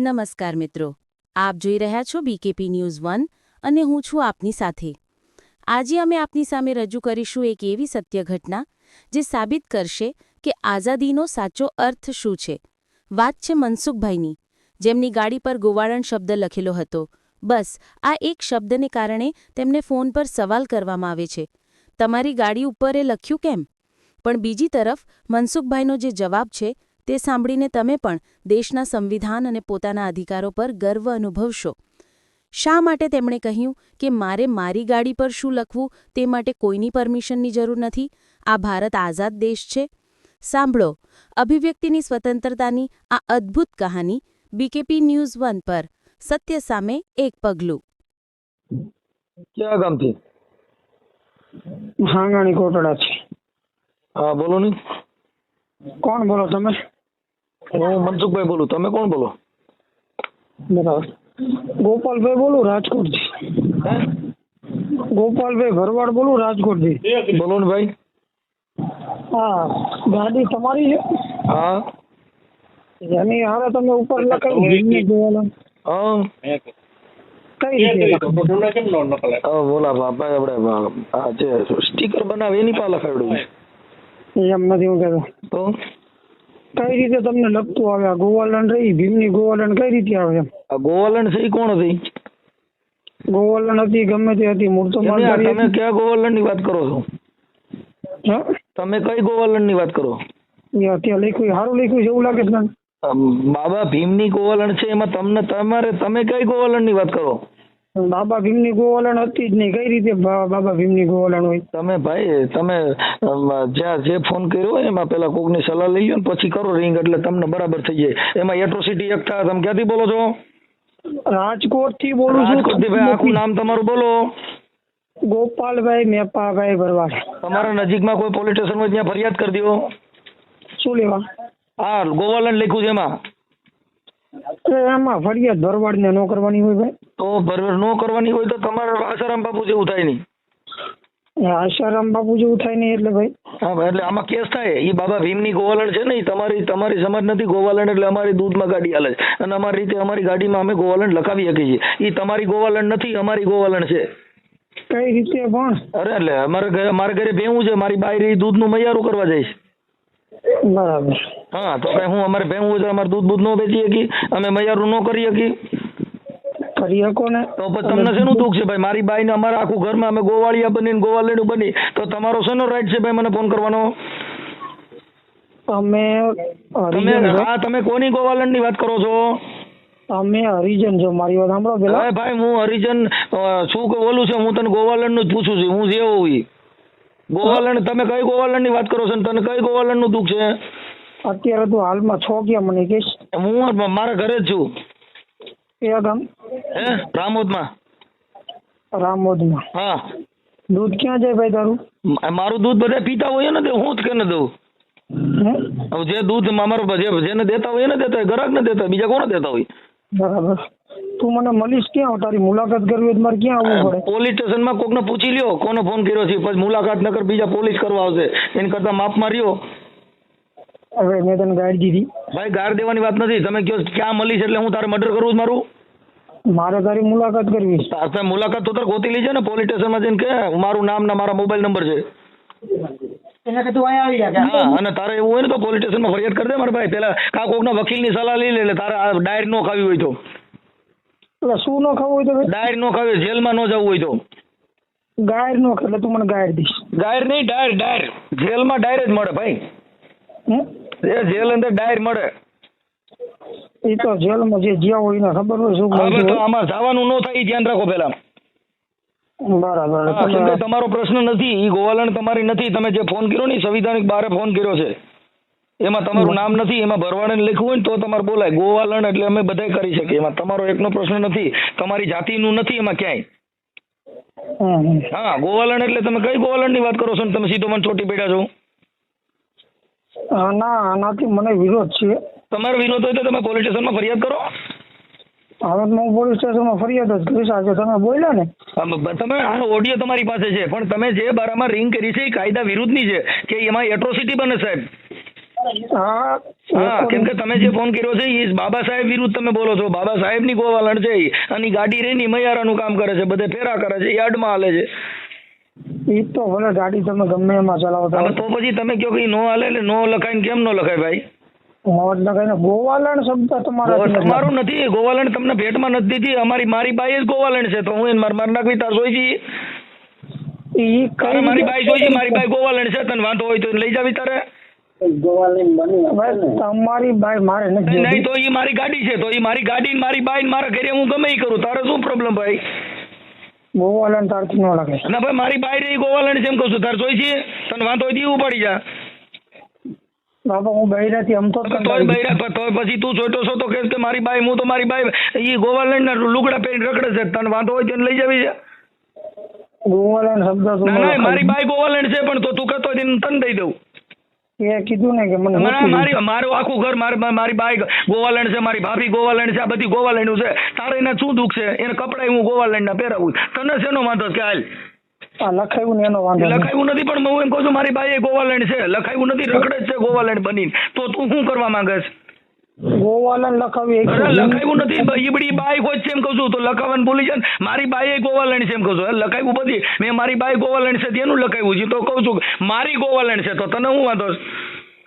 નમસ્કાર મિત્રો. આપ જોઈ રહ્યા છો બીકેપી ન્યૂઝ વન અને હું છું આપની સાથે. આજે અમે આપની સામે રજૂ કરીશું એક એવી સત્ય ઘટના જે સાબિત કરશે કે આઝાદીનો સાચો અર્થ શું છે. વાત છે મનસુખભાઈની. જેમની ગાડી પર ગોવાળણ શબ્દ લખેલો હતો. બસ, આ એક શબ્દને કારણે તેમને ફોન પર સવાલ કરવામાં આવે છે. તમારી ગાડી ઉપર એ લખ્યું કેમ? પણ બીજી તરફ, મનસુખભાઈનો જે જવાબ છે તે સાંભળીને તમે પણ દેશના સંવિધાન અને પોતાના અધિકારો પર ગર્વ અનુભવશો. શા માટે તેમણે કહ્યું કે મારે મારી ગાડી પર શું લખવું તે માટે કોઈની પરમિશનની જરૂર નથી? આ ભારત આઝાદ દેશ છે. સાંભળો અભિવ્યક્તિની સ્વતંત્રતાની આ અદ્ભુત કહાની બીકેપી ન્યૂઝ વન પર સત્ય સામે એક પગલું. ક્યાં ગામથી? હાંગાણી કોટડા છે હા બોલો ને. કોણ બોલો તમે? હું મનસુખભાઈ બોલું તમે કોણ બોલો? બરાબર. ગોપાલભાઈ બોલું રાજકોટથી ગોપાલભાઈ ભરવાડ બોલું રાજકોટથી. બોલો ને ભાઈ. હા ગાડી તમારી છે? હા. એની હારે તમે ઉપર લખાયું ભીમની ગોવાલા હા. કઈ હા બોલા બાપા આપણે આ જે સ્ટીકર બનાવે એની પાસે લખાડ્યું એમ નથી હું કહેતો. તો? કઈ રીતે તમને લગતું આવે? આ ગોવાલન રહી ભીમની ગોવાલન કઈ રીતે આવે આ ગોવાલણ છે કોણ હતી? ગોવાલન હતી ગમે તે હતી મૂળ તો તમે કયા ગોવાલણની વાત કરો છો? હા? તમે કઈ ગોવાલણની વાત કરો? અત્યારે લખ્યું સારું લખ્યું છે એવું લાગે છે બાબા ભીમની ગોવાલણ છે એમાં તમને તમારે તમે કઈ ગોવાલણની વાત કરો? બાબા ભીમની ગોવલણ હતી જ નહીં. કઈ રીતે બાબા ભીમની ગોવલણ હોય? તમે ભાઈ તમે જ્યાં જે ફોન કર્યો હોય એમાં પેલા કોકની સલાહ લઈ લો ને પછી કરો રિંગ એટલે તમને બરાબર થઈ જાય. એમાં એટ્રોસિટી એક થાય તમે ક્યાંથી બોલો છો? રાજકોટથી બોલું છું. ભાઈ આખું નામ તમારું બોલો. ગોપાલભાઈ મેપાભાઈ ભરવાડ. તમારા નજીકમાં કોઈ પોલીસ સ્ટેશન હોય ત્યાં ફરિયાદ કરી દો. શું લેવા? હા ગોવાલન લખ્યું છે એમાં. એમાં ફરિયાદ ભરવાડ ને નો કરવાની હોય ભાઈ? તો ભરવાડ નો કરવાની હોય તો તમારે આસારામ બાપુ જેવું થાય નહીં. આશારામ બાપુ જેવું થાય નહીં એટલે ભાઈ? હા એટલે આમાં કેસ થાય. એ બાબા ભીમની ગોવાલણ છે ને ઈ તમારી તમારી સમજ નથી ગોવાલણ એટલે અમારી દૂધમાં ગાડી હાલે છે. અને અમારી રીતે અમારી ગાડીમાં અમે ગોવાલણ લખાવી શકીએ છીએ. એ તમારી ગોવાલણ નથી અમારી ગોવાલણ છે. કઈ રીતે પણ? અરે એટલે અમારે ઘરે મારા ઘરે ભેવું છે મારી બાયરી દૂધનું મૈયારું કરવા જાય બરાબર. હા તો કઈ હું અમારે ભેવું હોય તો અમારે દૂધ બૂધ નો વેચી શકી અમે મૈયારું નો કરી શકી કરી શકો ને. તો પછી તમને શેનું દુઃખ છે ભાઈ? મારી બાઈને અમારા આખું ઘરમાં અમે ગોવાળિયા બનીને ગોવાલેડું બની. તો તમારો શેનો રાઈટ છે ભાઈ મને ફોન કરવાનો? અમે તમે હા તમે કોની ગોવાલણની વાત કરો છો? અમે હરિજન છો. મારી વાત સાંભળો પેલા. હવે ભાઈ હું હરિજન શું બોલું છે હું તને ગોવાલણનું જ પૂછું છું. હું જેવો હોય ગોવાલણ તમે કઈ ગોવાલણની વાત કરો છો તને કઈ ગોવાલણનું દુઃખ છે? અત્યારે તું હાલમાં છો ક્યાં મને કહીશ હું મારા ઘરે જ છું. કયા ગામ? હે? રામોદમાં. રામોદમાં? હા. દૂધ ક્યાં જાય ભાઈ તારું? મારું દૂધ બધા પીતા હોય ને તે હું જ કેને દઉં? હવે જે દૂધ અમારો જે જેને દેતા હોય એને દેતા હોય ગ્રાહક ને દેતા હોય બીજા કોને દેતા હોય? બરાબર. તું મને મળીશ ક્યાં? તારી મુલાકાત કરવી હોય તો મારે ક્યાં આવવું પડે? પોલીસ સ્ટેશનમાં કોકને પૂછી લ્યો કોને ફોન કર્યો છે પછી મુલાકાત નકર બીજા પોલીસ કરવા આવશે. એની કરતા માપમાં રહ્યો. હવે મેં તને ગાડી દીધી. ભાઈ ગાર દેવાની વાત નથી. તમે કહો ક્યાં મળીશ એટલે હું તારે મર્ડર કરવું મારું? મારે તારી મુલાકાત કરવી છે. તાર મુલાકાત તો તારે ગોતી લીજે ને પોલીસ સ્ટેશનમાં જઈને કે મારું નામ ને મારા મોબાઈલ નંબર છે. અને તારે એવું હોય ને તો પોલીસ સ્ટેશનમાં ફરિયાદ કરી દે મારા ભાઈ. પેલા કા કોકના વકીલની સલાહ લઈ લે એટલે તારે આ ડાયર નો ખાવી હોય તો. એટલે શું નો ખાવું હોય તો ડાયર નો ખાવી જેલમાં નો જવું હોય તો. ગાયર નો એટલે તું મને ગાયર દઈશ. ગાયર નહીં ડાયર ડાયર. જેલમાં ડાયર જ મળે ભાઈ. એ જેલ અંદર ડાયર મળે. એ તો જેલમાં જે જ્યાં હોય એને ખબર હોય શું હવે તો આમાં જવાનું ન થાય એ ધ્યાન રાખો પેલા બરાબર તમારો પ્રશ્ન નથી એ ગોવાલણ તમારી નથી. તમે જે ફોન કર્યો ને સંવિધાનિક બારે ફોન કર્યો છે. એમાં તમારું નામ નથી એમાં ભરવાડે લખ્યું હોય ને તો તમારે બોલાય. ગોવાલણ એટલે અમે બધાય કરી શકીએ. એમાં તમારો એકનો પ્રશ્ન નથી તમારી જાતિનું નથી એમાં ક્યાંય. હા ગોવાલણ એટલે તમે કઈ ગોવાલણની વાત કરો છો ને? તમે સીધો મને ચોટી પડ્યા છો. ના આનાથી મને વિરોધ છે. તમારો વિરોધ હોય તો તમે પોલીસ સ્ટેશનમાં ફરિયાદ કરો. હવે હું પોલીસ સ્ટેશનમાં ફરિયાદ જ કરીશ. આજે તમે બોલ્યા ને. તમે આ ઓડિયો તમારી પાસે છે પણ તમે જે બારામાં રિંગ કરી છે એ કાયદા વિરુદ્ધની છે કે એમાં એટ્રોસિટી બને સાહેબ? હા કેમ કે તમે જે ફોન કર્યો છે એ બાબા સાહેબ વિરુદ્ધ તમે બોલો છો. બાબા સાહેબની ગોવાલણ છે અને ગાડી રેની મૈયારાનું કામ કરે છે બધે ફેરા કરે છે યાર્ડમાં હાલે છે. ઈ તો ભલે ગાડી તમે ગમે એમાં ચલાવતા હવે તો પછી તમે કહો કે નો હાલે એટલે નો લખાય ને કેમ નો લખાય ભાઈ? મોજ લખાય ગોવાલણ શબ્દ તમારા તમારું નથી. ગોવાલણ તમને ભેટમાં નથી દીધી. અમારી મારી બાઈ જ ગોવાલણ છે તો હું એને માર માર નાખવી તાર જોઈ છી ઈ કઈ મારી બાઈ જોઈ છે મારી બાઈ ગોવાલણ છે તને વાંધો હોય તો લઈ જાવી તારે. તમારી બાઈ મારે નથી નહીં તો એ મારી ગાડી છે તો એ મારી ગાડી મારી બાઈ મારા ઘરે હું ગમે કરું. તારે શું પ્રોબ્લેમ ભાઈ? ગોવાલણ તારથી ન લાગે. ના ભાઈ મારી બાઈ રહી ગોવાલણ છે એમ કહું છું. તાર જોઈ છે? તને વાંધો ઈ ઉપાડી જા. બાપા હું બૈરાથી અમતો જ તોય બૈરા પણ તોય પછી તું છોટો છો તો કે મારી બાઈ હું તો મારી બાઈ ઈ ગોવાલણ ના લુગડા પહેરીને રખડે છે. તને વાંધો હોય તો લઈ જાવી છે? ગોવાલણ શબ્દ ના ના મારી બાઈ ગોવાલણ છે પણ તો તું કહેતો હોય તને દઈ દઉં. એ કીધું ને કે મને મારી મારું આખું ઘર મારી મારી બાઈ ગોવાલણ છે મારી ભાભી ગોવાલેન્ડ છે આ બધી ગોવાલેન્ડ છે. તારે એને શું દુઃખ છે? એને કપડાં હું ગોવાલણના પહેરાવું. તને શેનો વાંધો છે? કે હાલ. આ લખાયું ને એનો વાંધો લખાયું નથી પણ હું એમ કહું છું મારી બાઈ ગોવાલેન્ડ છે. લખાયું નથી રખડે છે ગોવાલેન્ડ બની તો તું શું કરવા માંગે છે? ગોવાલણ લખાવી લખાયું નથી. ઈબડી બાઈ હોય છે એમ કહું છું. તો લખાવન ભૂલી જાય મારી બાઈ ગોવાલણ છે એમ કહું છું. લખાયું બધી. મેં મારી બાઈ ગોવાલણ છે તેનું લખાયું છે. તો કહું છું મારી ગોવાલણ છે. તો તને વાંધો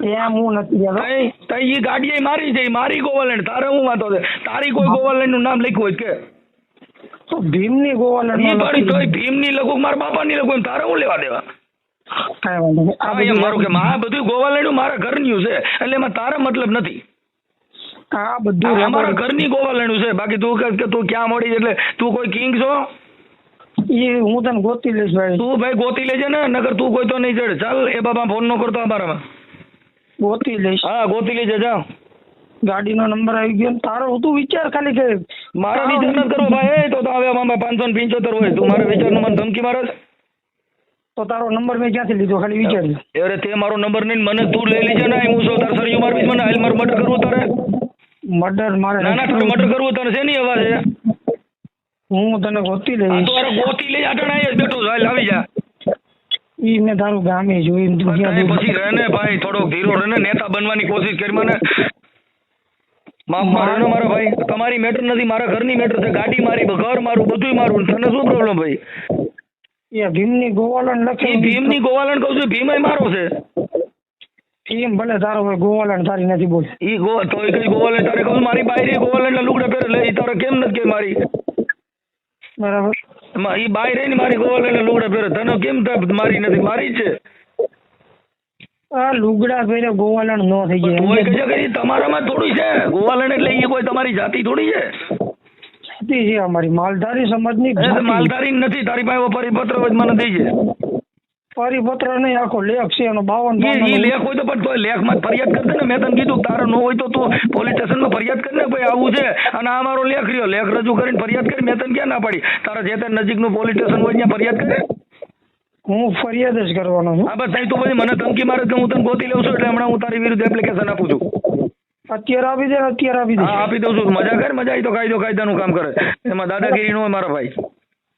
એમ હું નથી તઈ તઈ ગાડી મારી છે. મારી ગોવાલણ તારે શું વાંધો છે? તારી કોઈ ગોવાલણનું નામ લખ્યું હોય કે? તો ભીમની ગોવાલણ એ પણ તોય ભીમની લખું મારા બાપાની લખું એમ. તારે શું લેવા દેવા? કાંઈ વાંધો નહીં. આ બધું મારું કે આ બધું ગોવાલણ મારા ઘરનું છે. એટલે એમાં તારા મતલબ નથી. આ બધું અમારા ઘરની ગોવાલણું છે. બાકી તું કહે કે તું ક્યાં મળી એટલે તું કોઈ કિંગ છો? એ હું તને ગોતી લઈશ ભાઈ. તું ભાઈ ગોતી લેજે ને નગર તું કોઈ તો નહીં ચડે. ચાલ એ બાબા ફોન નો કરતો અમારામાં. ગોતી લઈશ. હા ગોતી લેજે જા. ગાડીનો નંબર આવી ગયો ને તારો. તું વિચાર ખાલી કે મારા વિચાર નથી કરવો ભાઈ. તો તો હવે મામા પાંચસો ને પંચોતેર હોય. તું મારા વિચારનું મને ધમકી મારે તો તારો નંબર મેં ક્યાંથી લીધો? ખાલી વિચાર. અરે તે મારો નંબર નહીં મને તું લઈ લેજે ને. હું સૌ તાર સરિયું મારવીશ મને. હાલ મારે મર્ડર કરવું તારે મર્ડર મારે ના ના મર્ડર કરવું તને શેની અવાજ છે? હું તને ગોતી આ તો અરે ગોતી લઈ આટણ આય બેઠો હાલ આવી જા. ઈ મેં તારું ગામે જોઈને દુનિયા પછી રહે ને ભાઈ થોડોક ધીરો રહે ને નેતા બનવાની કોશિશ કરી મને. માફ મારે ભાઈ. તમારી મેટર નથી મારા ઘરની મેટર છે. ગાડી મારી ઘર મારું બધું મારું. તને શું પ્રોબ્લેમ ભાઈ? એ ભીમની ગોવાલણ લખે ભીમની ગોવાલણ કહું છું ભીમય મારો છે. ભીમ ભલે તારો હોય ગોવાલણ તારી નથી બોલ. ઈ ગો તો એ કઈ ગોવાલણ તારે કહું મારી બાયરી ગોવાલણના લુગડા પહેરે લે ઈ તારે કેમ નથી કે મારી? બરાબર. માં ઈ બાય રહી મારી મારી ગોવાલણના લુગડા પહેરે. તને કેમ મારી નથી? મારી છે. આ લુગડા પહેરે ગોવાલણ નો થઈ તોય જાય કહેશે કે તમારામાં થોડી છે. ગોવાલણ એટલે ઈ કોઈ તમારી જાતિ થોડી છે? જાતિ છે અમારી. માલધારી સમાજની માલધારી નથી. તારી પાસે પરિપત્ર મને દઈ છે પરિપત્ર નહીં આખો લેખ છે એનો બાવન ઈ લેખ હોય તો પણ તોય લેખમાં ફરિયાદ કરી દે ને. મેં તને કીધું તારે ન હોય તો તું પોલીસ સ્ટેશનમાં ફરિયાદ કરીને ભાઈ આવું છે. અને આ મારો લેખ રહ્યો. લેખ રજૂ કરીને ફરિયાદ કરી મેં તને ક્યાં ના પાડી? તારા જે તે નજીકનું પોલીસ સ્ટેશન હોય ત્યાં ફરિયાદ કરે? હું ફરિયાદ જ કરવાનો છું. હા બસ તઈ તું પછી મને ધમકી મારે કે હું તને ગોતી લઉં છું એટલે હમણાં હું તારી વિરુદ્ધ એપ્લિકેશન આપું છું. અત્યારે આપી દે ને અત્યારે આપી દે. હા આપી દઉં છું. મજા કર મજા આવી તો કાયદો કાયદાનું કામ કરે. એમાં દાદાગીરી નો હોય મારા ભાઈ.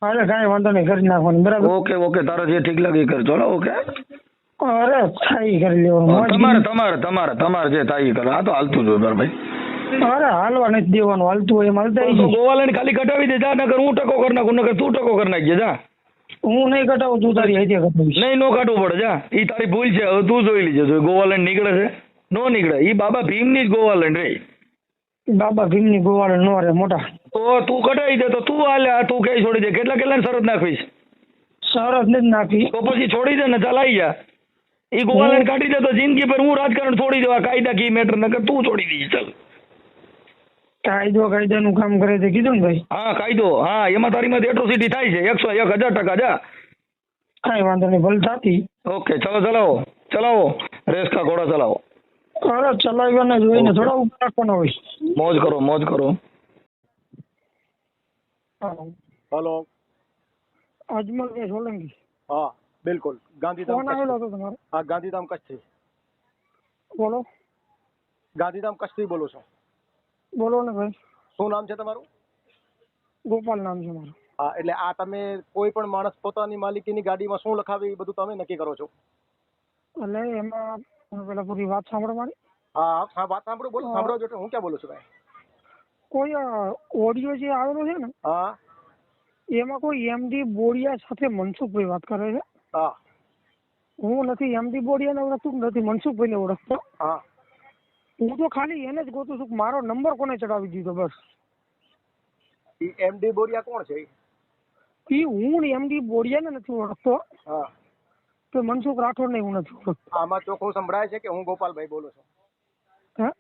હાલે કાંઈ વાંધો નહીં કરી નાખવાનું બરાબર? ઓકે ઓકે તારે જે ઠીક લાગે એ કર ચલો ઓકે? અરે થાય કરી લેવાનું તમારે તમારે તમારે તમારે જે થાય કરો. આ તો હાલતું જ હોય મારા અરે હાલવા નથી દેવાનું હાલતું હોય એમ હાલતા તો ખાલી કટાવી દે જા નકર હું ટકો કરી નાખું નકર તું ટકો કરી નાખજે જા. હું નહીં કટાવું તું તારી હાથે કટાવીશ નહીં નો કાઢવું પડે જા. એ તારી ભૂલ છે હવે તું જોઈ લીજે ગોવાલણ નીકળે છે નો નીકળે. એ બાબા ભીમની જ ગોવાલણ રે. બાબા ભીમની ગોવાળ નો રે મોટા. તો તું કઢાઈ દે તો તું હાલે આ તું કઈ છોડી દે? કેટલા કેટલા શરત નાખીશ શરત નથી નાખી. તો પછી છોડી દે ને ચલાઈ જા. ઈ ગોવાલણ કાઢી દે તો જિંદગી પર હું રાજકારણ છોડી દેવા કાયદા કી મેટર નકર તું છોડી દે ચાલ. કાયદો કાયદાનું કામ કરે છે કીધું ને ભાઈ? હા કાયદો. હા એમાં તારી માં એટ્રોસિટી થાય છે. એકસો એક હજાર ટકા જા. કાંઈ વાંધો નહીં ભલે થતી. ઓકે ચલો ચલાવો. ચલાવો. રેસ કા ઘોડા ચલાવો. અરે ચલાવવાના જોઈને થોડા ઉપર રાખવાનો હોય. મોજ કરો મોજ કરો. હલો. અજમલભાઈ સોલંકી હા બિલકુલ. ગાંધીધામ ફોન આવેલો કચ્છ હતો તમારો? હા ગાંધીધામ કચ્છથી બોલો. ગાંધીધામ કચ્છથી બોલો છો. બોલો ને ભાઈ. શું નામ છે તમારું? ગોપાલ નામ છે મારું. હા એટલે આ તમે કોઈ પણ માણસ પોતાની માલિકીની ગાડીમાં શું લખાવે એ બધું તમે નક્કી કરો છો? એટલે એમાં તમે પેલા પૂરી વાત સાંભળો મારી. હા હા વાત સાંભળો બોલો. સાંભળો જો હું ક્યાં બોલું છું ભાઈ કોઈ ઓડિયો જે આવેલો છે ને હા. એમાં કોઈ એમડી બોડિયા સાથે મનસુખભાઈ વાત કરે છે. હા. હું નથી એમડી બોડિયાને ઓળખતું નથી મનસુખભાઈને ઓળખતો. હા. હું તો ખાલી એને જ ગોતું છું કે મારો નંબર કોને ચડાવી દીધો બસ. એમડી બોડિયા કોણ છે ઈ? હું એમડી બોડિયાને નથી ઓળખતો. હા. તો મનસુખ રાઠોડને હું નથી ઓળખતો. આમાં ચોખ્ખું સંભળાય છે કે હું ગોપાલભાઈ બોલું છું? હે?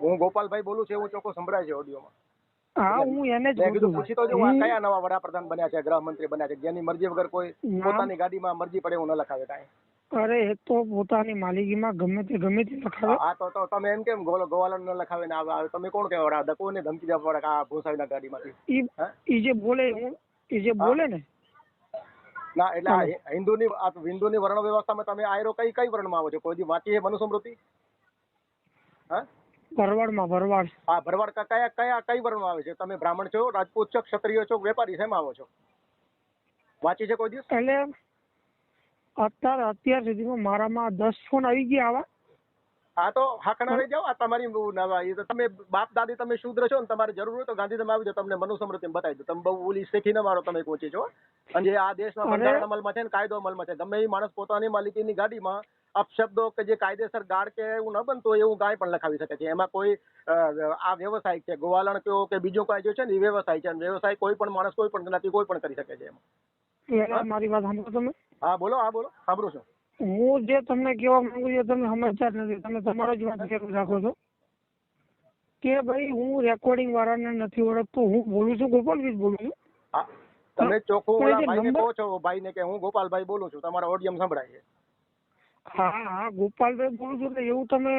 હું ગોપાલભાઈ બોલું છું એવું ચોખ્ખું સંભળાય છે ઓડિયોમાં હા હું એને જ કીધું પૂછી તો જો કયા નવા વડાપ્રધાન બન્યા છે ગૃહમંત્રી બન્યા છે જેની મરજી વગર કોઈ પોતાની ગાડીમાં મરજી પડે એવું ન લખાવે કાંઈ. અરે એ તો પોતાની માલિકીમાં ગમે તે ગમે તે લખાવે. આ તો તો તમે એમ કેમ ગોલો ગોવાલન ન લખાવે ને આવે આવે? તમે કોણ કહેવાડા દકો ને ધમકી દેવા પડે આ ભૂસાવીના ગાડીમાંથી? ઈ ઈ જે બોલે હું ઈ જે બોલે ને ના એટલે હિન્દુની હિન્દુની વર્ણ વ્યવસ્થામાં તમે આયરો કઈ કઈ વર્ણમાં આવો છો? કોઈ વાંચી છે મનુસ્મૃતિ? હા? ભરવાડમાં ભરવાડ. હા ભરવાડ કયા કયા કઈ વર્ણમાં આવે છે? તમે બ્રાહ્મણ છો રાજપૂત છો ક્ષત્રિય છો વેપારી શેમાં આવો છો? વાંચી છે કોઈ દિવસ? એટલે અત્યારે અત્યાર સુધીમાં મારામાં દસ ફોન આવી ગયા આવા. હા તો હાકણા રહી જાઓ. આ તમારી નવા એ તો તમે બાપ દાદી તમે શુદ્ર છો ને તમારે જરૂર હોય તો ગાંધીધામ આવી જાઓ તમને મનુસ્મૃતિ બતાવી દો તમે બહુ ઓલી શેખી ન મારો તમે કોચી છો અને જે આ દેશમાં બંધારણ અમલમાં છે ને કાયદો અમલમાં છે. ગમે એ માણસ પોતાની માલિકીની ગાડીમાં અપશબ્દો કે જે કાયદેસર ગાળ કે એવું ન બનતું એવું ગાય પણ લખાવી શકે છે. એમાં કોઈ આ વ્યવસાય છે ગોવાલણ કયો કે બીજો કોઈ જે છે ને એ વ્યવસાય છે. વ્યવસાય કોઈ પણ માણસ કોઈ પણ જ્ઞાતિ કોઈ પણ કરી શકે છે એમાં. મારી વાત સાંભળો તમે. હા બોલો હા બોલો. સાંભળું છું. હું જે તમને કહેવા માંગુ છું તમે સમજતા નથી. તમે તમારો જ વાત રાખો છો. કે ભાઈ હું રેકોર્ડિંગ વાળાને નથી ઓળખતો. હું બોલું છું? ગોપાલભાઈ જ બોલું છું. તમે ચોખ્ખું ભાઈને કહો છો ભાઈને કે હું ગોપાલભાઈ બોલું છું તમારા ઓડિયમ સંભળાય છે. હા હા ગોપાલભાઈ બોલું છું એટલે એવું તમે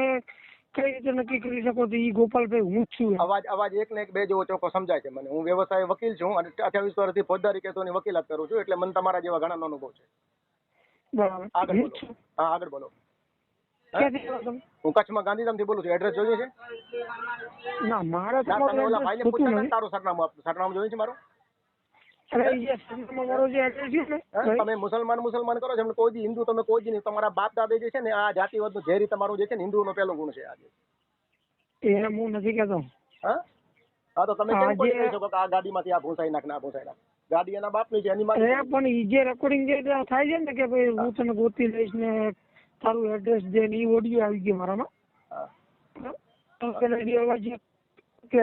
કઈ રીતે નક્કી કરી શકો છો? ઈ ગોપાલભાઈ હું જ છું અવાજ અવાજ એક ને એક બે જેવો ચોખ્ખો સમજાય છે મને. હું વ્યવસાય વકીલ છું અને અઠ્યાવીસ વર્ષથી ફોજદારી કેસોની વકીલાત કરું છું એટલે મને તમારા જેવા ઘણા અનુભવ છે. આગળ બોલો. હા આગળ બોલો. હું? કચ્છમાં ગાંધીધામથી બોલું છું. એડ્રેસ જોયું છે? ના મારે. તારું સરનામું સરનામું જોયું છે મારું? તમે મુસલમાન મુસલમાન કરો છો એમને કોઈ હિન્દુ તમે કોઈ નહીં તમારા બાપ દાદા જે છે ને આ જાતિવાદનું ઝેરી તમારું જે છે ને હિન્દુનો પહેલો ગુણ છે આજે એને હું નથી કેતો હા? હા તો તમે કેમ કહી શકો કે આ ગાડીમાંથી આ ભૂસાઈ નાખ ના ભૂસાઈ નાખ ગાડી એના બાપની છે એની અરે પણ ઈ જે રેકોર્ડિંગ જે થાય છે ને કે ભાઈ હું. તને ગોતી લઈશ ને તારું એડ્રેસ દે ને ઈ ઓડિયો આવી ગયો મારામાં. હા. તો પેલા જે- કે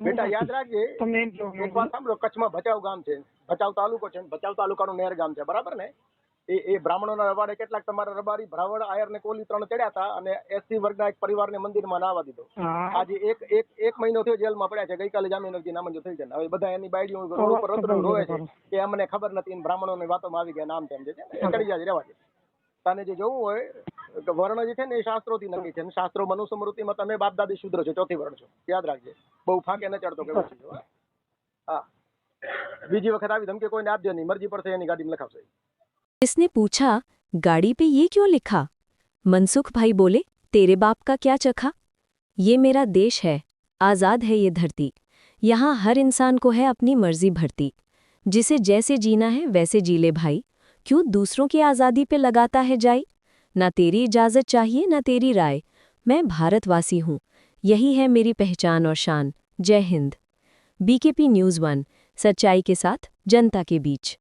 બેટા યાદ રાખજે તમને એમ કહેવા એક વાત સાંભળો કચ્છમાં ભચાઉ ગામ છે. ભચાઉ તાલુકો છે ને ભચાઉ તાલુકાનું નેર ગામ છે બરાબર ને? એ એ બ્રાહ્મણોના રબાડે કેટલાક તમારા રબારી ભરાવડ આયર ને કોલી ત્રણ ચડ્યા હતા અને એસસી વર્ગના એક પરિવારને મંદિરમાં નાવા દીધો. આજે એક એક એક મહિનો થયો જેલમાં પડ્યા છે ગઈકાલે જામીન અરજી નામંજૂર થઈ છે હવે બધા એની બાયડીઓ રોડ ઉપર રતરું રોવે છે કે અમને ખબર નથી ને બ્રાહ્મણોની વાતોમાં આવી ગયા નામ તેમ જે છે એ જાય રહેવા દે. તને જે જોવું હોય વર્ણ જે છે ને એ શાસ્ત્રોથી નક્કી છે અને શાસ્ત્રો મનુસ્મૃતિમાં તમે બાપ દાદી શુદ્ર છો ચોથી વર્ણ છો યાદ રાખજે બહુ ફાંકે ન ચડતો કે ઓછી છો, હા. હા બીજી વખત આવી ધમકી કોઈને આપજો નહીં મરજી પડશે એની ગાડીમાં લખાવશે इसने पूछा गाड़ी पे ये क्यों लिखा मनसुख भाई बोले तेरे बाप का क्या चखा ये मेरा देश है आज़ाद है ये धरती यहाँ हर इंसान को है अपनी मर्जी भरती जिसे जैसे जीना है वैसे जी ले भाई क्यों दूसरों की आज़ादी पे लगाता है जाई ना तेरी इजाज़त चाहिए, ना तेरी राय। मैं भारतवासी हूँ। यही है मेरी पहचान और शान। जय हिंद। बीकेपी न्यूज़ वन सच्चाई के साथ, जनता के बीच।